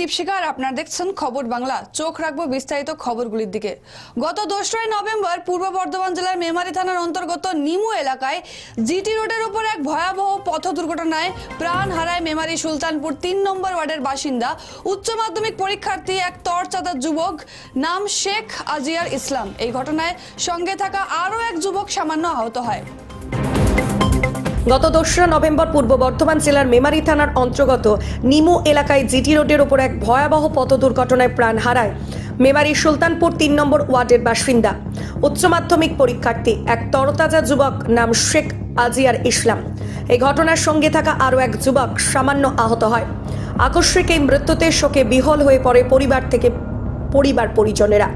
দীপশিখা আর আপনারা দেখছেন খবর বাংলা। চোখ রাখব বিস্তারিত খবরগুলির দিকে। গত দোসরাই নভেম্বর, পূর্ব বর্ধমান জেলার মেমারি থানার অন্তর্গত নিমু এলাকায় জিটি রোডের উপর এক ভয়াবহ পথ দুর্ঘটনায় প্রাণ হারায় মেমারি সুলতানপুর তিন নম্বর ওয়ার্ডের বাসিন্দা। উচ্চ মাধ্যমিক পরীক্ষার্থী এক তরচাদা যুবক নাম শেখ আজিয়ার ইসলাম। এই ঘটনায় সঙ্গে থাকা আরও এক যুবক সামান্য আহত হয়। গত দোসরা নভেম্বর পূর্ব বর্ধমান জেলার মেমারি থানার অন্তর্গত নিমু এলাকায় জিটি রোডের ওপর এক ভয়াবহ পথ দুর্ঘটনায় প্রাণ হারায় মেমারি সুলতানপুর তিন নম্বর ওয়ার্ডের বাসিন্দা। উচ্চ মাধ্যমিক পরীক্ষার্থী, এক তরতাজা যুবক নাম শেখ আজিয়ার ইসলাম। এই ঘটনার সঙ্গে থাকা আরও এক যুবক সামান্য আহত হয়। আকস্মিক এই মৃত্যুতে শোকে বিহল হয়ে পড়ে পরিবার থেকে পরিবার পরিজনেরা।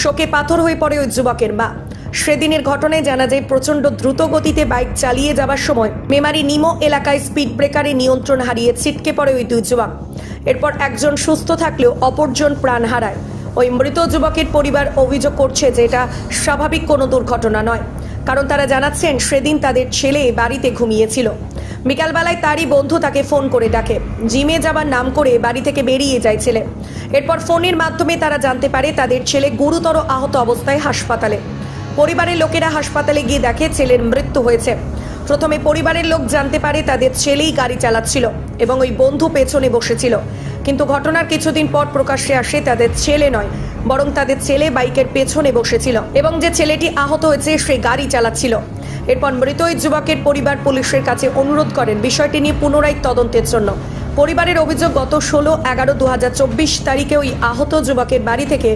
শোকে পাথর হয়ে পড়ে ওই যুবকের মা। সেদিনের ঘটনায় জানা যায়, প্রচণ্ড দ্রুত গতিতে বাইক চালিয়ে যাবার সময় মেমারি নিমো এলাকায় স্পিড ব্রেকারে নিয়ন্ত্রণ হারিয়ে ছিটকে পড়ে ওই দুই যুবক। এরপর একজন সুস্থ থাকলেও অপরজন প্রাণ হারায়। ওই মৃত যুবকের পরিবার অভিযোগ করছে যে এটা স্বাভাবিক কোনো দুর্ঘটনা নয়। কারণ তারা জানাচ্ছেন, সেদিন তাদের ছেলে বাড়িতে ঘুমিয়েছিল। বিকালবেলায় তারই বন্ধু তাকে ফোন করে ডাকে। জিমে যাবার নাম করে বাড়ি থেকে বেরিয়ে যায় ছেলে। এরপর ফোনের মাধ্যমে তারা জানতে পারে, তাদের ছেলে গুরুতর আহত অবস্থায় হাসপাতালে। পরিবারের লোকেরা হাসপাতালে গিয়ে দেখে ছেলের মৃত্যু হয়েছে। প্রথমে পরিবারের লোক জানতে পারে তাদের ছেলেই গাড়ি চালাচ্ছিল এবং ওই বন্ধু পেছনে বসেছিল। কিন্তু ঘটনার কিছুদিন পর প্রকাশ্যে আসে তাদের ছেলে নয়, বরং তাদের ছেলে বাইকের পেছনে বসেছিল এবং যে ছেলেটি আহত হয়েছে সে গাড়ি চালাচ্ছিল। এরপর মৃত ওই যুবকের পরিবার পুলিশের কাছে অনুরোধ করেন বিষয়টি নিয়ে পুনরায় তদন্তের জন্য। পরিবারের অভিযোগ গত ষোলো এগারো দু তারিখে ওই আহত যুবকের বাড়ি থেকে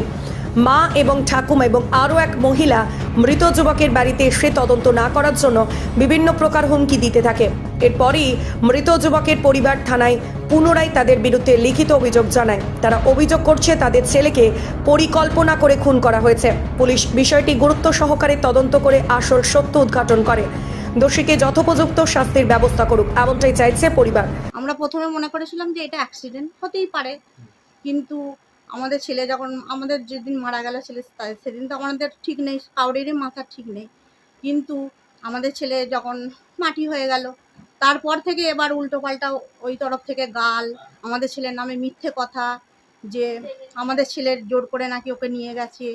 মা এবং ঠাকুমা এবং আরও এক মহিলা মৃত যুবকের বাড়িতে এসে তদন্ত না করার জন্য বিভিন্ন প্রকার হুমকি দিতে থাকে। এরপরই মৃত যুবকের পরিবার থানায় পুনরায় তাদের বিরুদ্ধে লিখিত অভিযোগ জানায়। তারা অভিযোগ করছে তাদের ছেলেকে পরিকল্পনা করে খুন করা হয়েছে। পুলিশ বিষয়টি গুরুত্ব সহকারে তদন্ত করে আসল সত্য উদ্ঘাটন করে। দোষীকে যথোপযুক্ত শাস্তির ব্যবস্থা করুক, এমনটাই চাইছে পরিবার। আমরা প্রথমে মনে করেছিলাম যে এটা অ্যাক্সিডেন্ট হতেই পারে। কিন্তু আমাদের ছেলে যখন, আমাদের যেদিন মারা গেল ছেলে সেদিন তো আমাদের ঠিক নেই, কাউরেরই মাথা ঠিক নেই। কিন্তু আমাদের ছেলে যখন মাটি হয়ে গেল, তারপর থেকে এবার উল্টো পাল্টা ওই তরফ থেকে গাল, আমাদের ছেলের নামে মিথ্যে কথা, যে আমাদের ছেলের জোর করে নাকি ওকে নিয়ে গেছে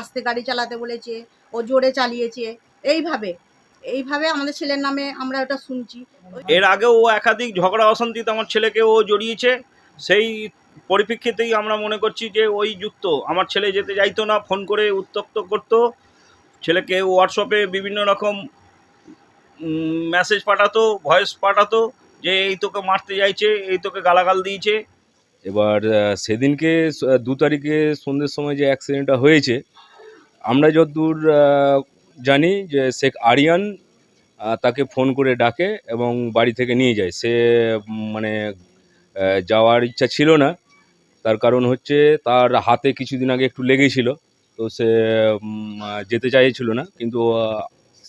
আস্তে গাড়ি চালাতে বলেছে, ও জোরে চালিয়েছে, এইভাবে এইভাবে আমাদের ছেলের নামে আমরা ওটা শুনছি। এর আগে ও একাধিক ঝগড়া অশান্তিতে আমার ছেলেকে ও জড়িয়েছে, সেই পরিপ্রেক্ষিতেই আমরা মনে করছি যে ওই যুক্ত। আমার ছেলে যেতে চাইতো না, ফোন করে উত্তক্ত করতো। ছেলেকে হোয়াটসঅ্যাপে বিভিন্ন রকম মেসেজ পাঠাতো ভয়েস পাঠাতো, যে এই তোকে মারতে চাইছে এই তোকে গালাগাল দিয়েছে। এবার সেদিনকে দু তারিখে সন্ধ্যের সময় যে অ্যাক্সিডেন্টটা হয়েছে, আমরা যতদূর জানি যে শেখ আরিয়ান তাকে ফোন করে ডাকে এবং বাড়ি থেকে নিয়ে যায়। সে মানে যাওয়ার ইচ্ছা ছিল না। তার কারণ হচ্ছে তার হাতে কিছুদিন আগে একটু লেগেছিল, তো সে যেতে চাইছিল না, কিন্তু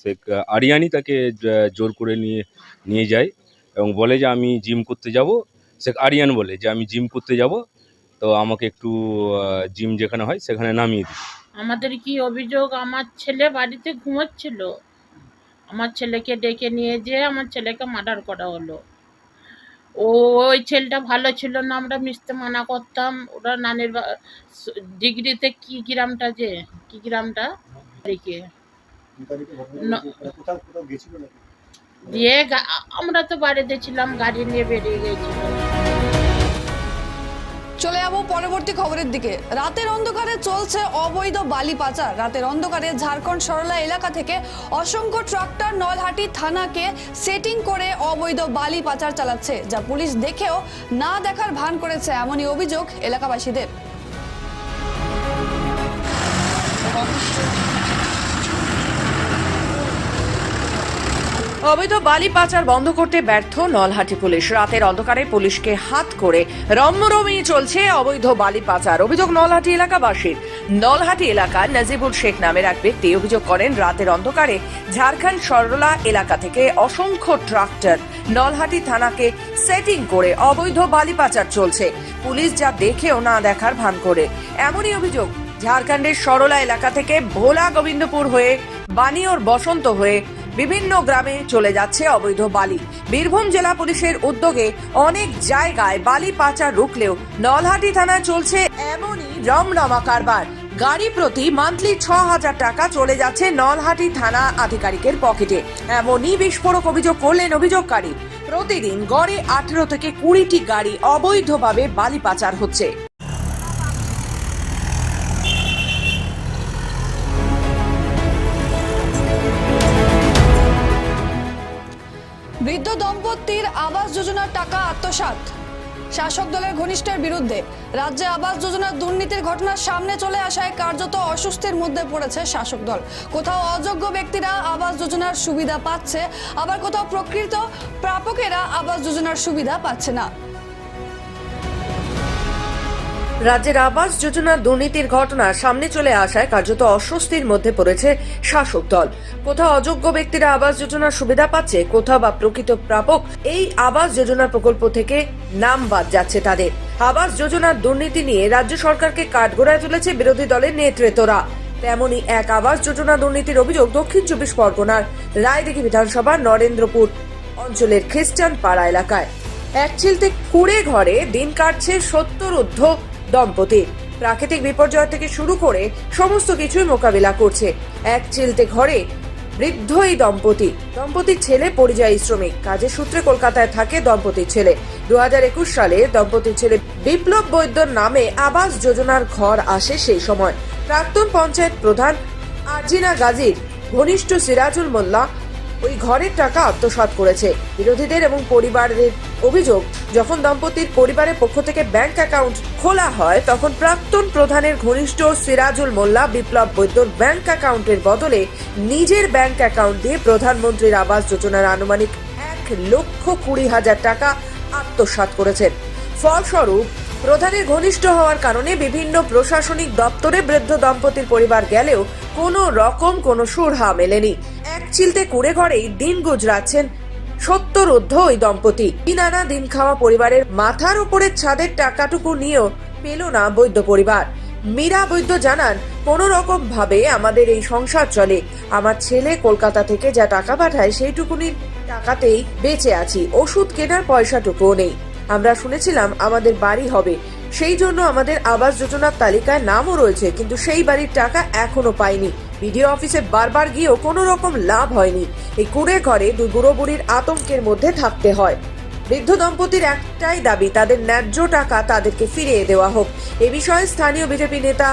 সে শেখ আরিয়ানই তাকে জোর করে নিয়ে নিয়ে যায় এবং বলে যে আমি জিম করতে যাব। সে আরিয়ান বলে যে আমি জিম করতে যাব, তো আমাকে একটু জিম যেখানে হয় সেখানে নামিয়ে দিই আমাদের কি অভিযোগ? আমার ছেলে বাড়িতে ঘুমোচ্ছিল। আমার ছেলেকে ডেকে নিয়ে যেয়ে আমার ছেলেকে মার্ডার করা হলো। ওই ছেলেটা ভালো ছিল না আমরা মিশতে মানা করতাম। ওরা নানির ডিগ্রিতে কি গ্রামটা যে? কি গ্রামটা? তারিখে। ন- দিয়ে আমরা তো বাড়িতে ছিলাম গাড়ি নিয়ে বেরিয়ে গেছিলাম চলে যাব পরবর্তী খবরের দিকে। রাতের অন্ধকারে চলছে অবৈধ বালি পাচার। রাতের অন্ধকারে ঝাড়খণ্ড সরলা এলাকা থেকে অসংখ্য ট্রাক্টর নলহাটি থানাকে সেটিং করে অবৈধ বালি পাচার চালাচ্ছে, যা পুলিশ দেখেও না দেখার ভান করেছে, এমনই অভিযোগ এলাকাবাসীদের। অবৈধ বালি পাচার বন্ধ করতে ব্যর্থ নলহাটি পুলিশ। রাতের অন্ধকারে পুলিশকে হাত করে রম্যরমি চলছে অবৈধ বালি পাচার। অভিযোগ নলহাটি এলাকাবাসীর। নলহাটি এলাকার নাজিবুল শেখ নামের এক ব্যক্তি অভিযোগ করেন, রাতের অন্ধকারে ঝাড়খণ্ড সরলা এলাকা থেকে অসংখ্য ট্রাক্টর নলহাটি থানাকে সেটিং করে অবৈধ বালি পাচার চলছে। পুলিশ যা দেখেও না দেখার ভান করে। এমনই অভিযোগ ঝাড়খণ্ডের সরলা এলাকা থেকে ভোলা গোবিন্দপুর হয়ে বানিয়র বসন্ত হয়ে বিভিন্ন গ্রামে চলে যাচ্ছে অবৈধ বালি। বীরভূম জেলা পুলিশের উদ্যোগে অনেক জায়গায় বালি পাচার রুখলেও নলহাটি থানায় চলছে এমনই রমরমা কারবার। গাড়ি প্রতি মান্থলি ছ হাজার টাকা চলে যাচ্ছে নলহাটি থানা আধিকারিকের পকেটে। এমনই বিস্ফোরক অভিযোগ করলেন অভিযোগকারী। প্রতিদিন গড়ে আঠেরো থেকে কুড়িটি গাড়ি অবৈধভাবে বালি পাচার হচ্ছে। বৃদ্ধ দম্পতির আবাস যোজনার টাকা আত্মসাত শাসক দলের ঘনিষ্ঠের বিরুদ্ধে রাজ্যে আবাস যোজনার দুর্নীতির ঘটনা সামনে চলে আসায় কার্যত অসুস্থের মধ্যে পড়েছে শাসক দল। কোথাও অযোগ্য ব্যক্তিরা আবাস যোজনার সুবিধা পাচ্ছে, আবার কোথাও প্রকৃত প্রাপকেরা আবাস যোজনার সুবিধা পাচ্ছে না। রাজ্যের আবাস যোজনা দুর্নীতির ঘটনা সামনে চলে আসায় কার্যত অস্বস্তির মধ্যে পড়েছে শাসক দল। কোথাও অযোগ্য ব্যক্তিরা আবাস যোজনার সুবিধা পাচ্ছে, কোথাও বা প্রকৃত প্রাপক এই আবাস যোজনা প্রকল্প থেকে নাম বাদ যাচ্ছে তাদের। আবাস যোজনার দুর্নীতি নিয়ে রাজ্য সরকারকে কাঠগোড়ায় তুলেছে বিরোধী দলের নেতৃত্বরা। তেমনই এক আবাস যোজনা দুর্নীতির অভিযোগ দক্ষিণ চব্বিশ পরগনার রায়দিঘি বিধানসভা নরেন্দ্রপুর অঞ্চলের খ্রিস্টান পাড়া এলাকায়। এক চিলতে কুড়ে ঘরে দিন কাটছে সত্তর ঊর্ধ্ব দম্পতি। প্রাকৃতিক বিপর্যয় থেকে শুরু করে সমস্ত কিছুই মোকাবিলা করছে। এক চিলতে ঘরে বৃদ্ধ এই দম্পতি। দম্পতির ছেলে পরিযায়ী শ্রমিক। কাজের সূত্রে কলকাতায় থাকে দম্পতির ছেলে। দু একুশ সালে দম্পতির ছেলে বিপ্লব বৈদ্যর নামে আবাস যোজনার ঘর আসে সেই সময়। প্রাক্তন পঞ্চায়েত প্রধান আরজিনা গাজীর, ঘনিষ্ঠ সিরাজুল মোল্লা ওই ঘরের টাকা আত্মসাৎ করেছে। বিরোধীদের এবং পরিবারের অভিযোগ, যখন দম্পতির পরিবারের পক্ষ থেকে ব্যাংক অ্যাকাউন্ট খোলা হয়, তখন প্রাক্তন প্রধানের ঘনিষ্ঠ সিরাজুল মোল্লা বিপ্লব বৈদ্যর ব্যাংক অ্যাকাউন্টের বদলে নিজের ব্যাংক অ্যাকাউন্ট দিয়ে প্রধানমন্ত্রীর আবাস যোজনার আনুমানিক এক লক্ষ কুড়ি হাজার টাকা আত্মসাৎ করেছেন। ফলস্বরূপ প্রধানের ঘনিষ্ঠ হওয়ার কারণে বিভিন্ন প্রশাসনিক দপ্তরে বৃদ্ধ দম্পতির পরিবার গেলেও কোনো রকম কোনো সুরহা মেলেনি। এক চিলতে কুড়ে ঘরেই দিন গুজরাচ্ছেন সত্তর ঊর্ধ্ব ওই দম্পতি। দিন আনা দিন খাওয়া পরিবারের মাথার উপরের ছাদের টাকাটুকু নিয়েও পেল না বৈদ্য পরিবার। মীরা বৈদ্য জানান, কোনো রকম ভাবে আমাদের এই সংসার চলে। আমার ছেলে কলকাতা থেকে যা টাকা পাঠায় সেইটুকুনি টাকাতেই বেঁচে আছি। ওষুধ কেনার পয়সাটুকুও নেই। আমরা শুনেছিলাম আমাদের বাড়ি হবে। সেই জন্য আমাদের আবাস যোজনার তালিকায় নামও রয়েছে, কিন্তু সেই বাড়ির টাকা এখনও পাইনি। বিডিও অফিসে বারবার গিয়েও কোনো রকম লাভ হয়নি। এই কুড়ে ঘরে দুই বুড়ো বুড়ির আতঙ্কের মধ্যে থাকতে হয়। বৃদ্ধ দম্পতির একটাই দাবি, তাদের ন্যায্য টাকা তাদেরকে ফিরিয়ে দেওয়া হোক। এ বিষয়ে স্থানীয় বিজেপি নেতা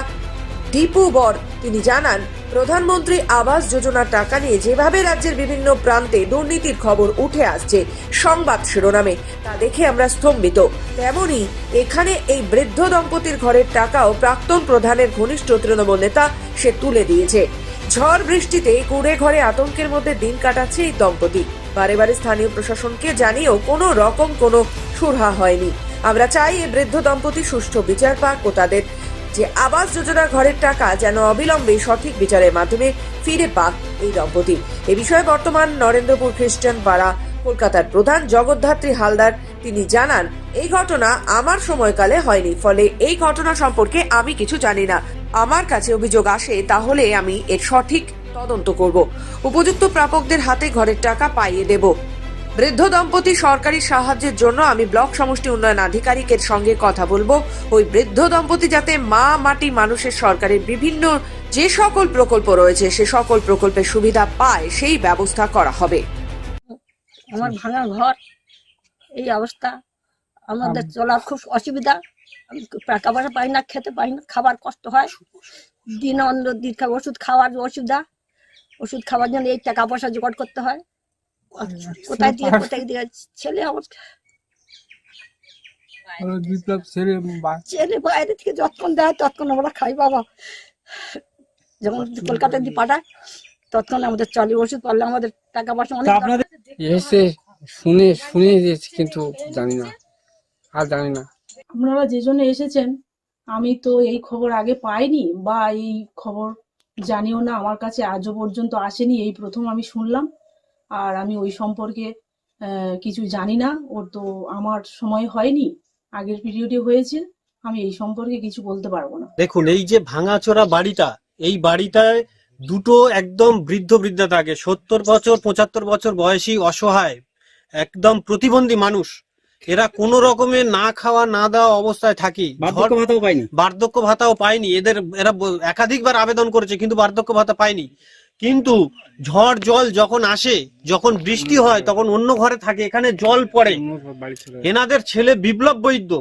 দীপু বর তিনি জানান প্রধানমন্ত্রী আবাস যোজনার টাকা নিয়ে যেভাবে রাজ্যের বিভিন্ন প্রান্তে দুর্নীতির খবর উঠে আসছে সংবাদ শিরোনামে, তা দেখে আমরা স্তম্ভিত। তেমনি এখানে এই বৃদ্ধ দম্পতির ঘরের টাকাও প্রাক্তন প্রধানের ঘনিষ্ঠ তৃণমূল নেতা সে তুলে দিয়েছে। ঝড় বৃষ্টিতে কুড়ে ঘরে আতঙ্কের মধ্যে দিন কাটাচ্ছে এই দম্পতি। বারে বারে স্থানীয় প্রশাসনকে জানিয়েও কোনো রকম কোনো সুরহা হয়নি। আমরা চাই এই বৃদ্ধ দম্পতি সুষ্ঠু বিচার পাক ও তাদের যে আবাস যোজনা ঘরের টাকা যেন অবিলম্বে সঠিক বিচারের মাধ্যমে ফিরে পাক এই দম্পতি। এ বিষয়ে বর্তমান নরেন্দ্রপুর খ্রিস্টান পাড়া, কলকাতার প্রধান জগদ্ধাত্রী হালদার, তিনি জানান, এই ঘটনা আমার সময়কালে হয়নি, ফলে এই ঘটনা সম্পর্কে আমি কিছু জানি না। আমার কাছে অভিযোগ আসে, তাহলে আমি এর সঠিক তদন্ত করব। উপযুক্ত প্রাপকদের হাতে ঘরের টাকা পাইয়ে দেব। বৃদ্ধ দম্পতি সরকারি সাহায্যের জন্য আমি ব্লক সমষ্টি উন্নয়ন আধিকারিকের সঙ্গে কথা বলব। ওই বৃদ্ধ দম্পতি যাতে মা মাটি মানুষের সরকারের বিভিন্ন যে সকল প্রকল্প রয়েছে সে সকল প্রকল্পের সুবিধা পায় সেই ব্যবস্থা করা হবে। আমার ভাঙা ঘর এই অবস্থা। আমাদের চলার খুব অসুবিধা। আমি টাকা পয়সা পাই না খেতে পাই না খাবার কষ্ট হয়। দিন অন্য দিন ওষুধ খাওয়ার অসুবিধা। ওষুধ খাওয়ার জন্য এই টাকা পয়সা জোগাড় করতে হয়। কোথায় দিয়ে কোথায় দিয়ে ছেলে আমার বিপ্লব ছেড়ে ছেলে বাইরে থেকে যতক্ষণ দেয় ততক্ষণ আমরা খাই বাবা। যখন কলকাতা দিয়ে পাঠায় ততক্ষণ আমাদের চলে ওষুধ পারলে আমাদের টাকা পয়সা অনেক। এসে শুনে শুনে দিয়েছি কিন্তু জানি না। আর জানি না। আপনারা যে জন্য এসেছেন আমি তো এই খবর আগে পাইনি বা এই খবর জানিও না আমার কাছে আজও পর্যন্ত আসেনি এই প্রথম আমি শুনলাম। আর আমি ওই সম্পর্কে আহ, কিছু জানি না। ওর তো আমার সময় হয়নি। আগের পিরিয়ডে হয়েছে। আমি এই সম্পর্কে কিছু বলতে পারব না। দেখুন এই যে ভাঙাচোরা বাড়িটা এই বাড়িটায় দুটো একদম বৃদ্ধ বৃদ্ধা থাকে সত্তর বছর পঁচাত্তর বছর বয়সী অসহায় একদম প্রতিবন্ধী মানুষ এরা কোনো রকমের না খাওয়া না দেওয়া অবস্থায় থাকি। বার্ধক্য ভাতাও পাইনি বার্ধক্য ভাতাও পায়নি। এদের এরা একাধিকবার আবেদন করেছে কিন্তু বার্ধক্য ভাতা পায়নি। কিন্তু ঝড় জল যখন আসে যখন বৃষ্টি হয় তখন অন্য ঘরে থাকে এখানে জল পড়ে। এনাদের ছেলে বিপ্লব বৈদ্য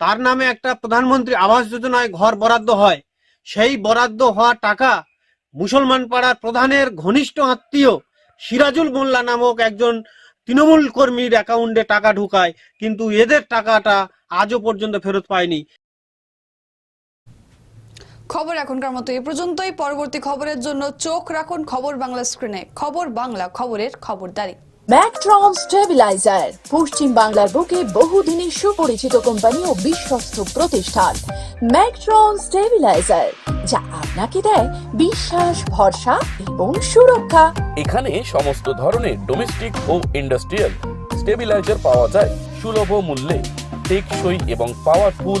তার নামে একটা প্রধানমন্ত্রী আবাস যোজনায় ঘর বরাদ্দ হয়। সেই বরাদ্দ হওয়া টাকা মুসলমান পাড়ার প্রধানের ঘনিষ্ঠ আত্মীয় সিরাজুল মোল্লা নামক একজন তৃণমূল কর্মীর অ্যাকাউন্টে টাকা ঢুকায় কিন্তু এদের টাকাটা আজও পর্যন্ত ফেরত পায়নি। খবর এখনকার মতো এ পর্যন্তই। পরবর্তী খবরের জন্য চোখ রাখুন খবর বাংলা স্ক্রিনে। খবর বাংলা খবরের খবরদারি। ম্যাকট্রন স্টেবিলাইজার পশ্চিম বাংলার বুকে বহুদিনের সুপরিচিত কোম্পানি ও বিশ্বস্ত প্রতিষ্ঠান। ম্যাকট্রন স্টেবিলাইজার যা আপনাকে দেয় বিশ্বাস ভরসা এবং সুরক্ষা। এখানে সমস্ত ধরনের ডোমেস্টিক ও ইন্ডাস্ট্রিয়াল স্টেবিলাইজার পাওয়া যায় সুলভ মূল্যে টেকসই এবং পাওয়ারফুল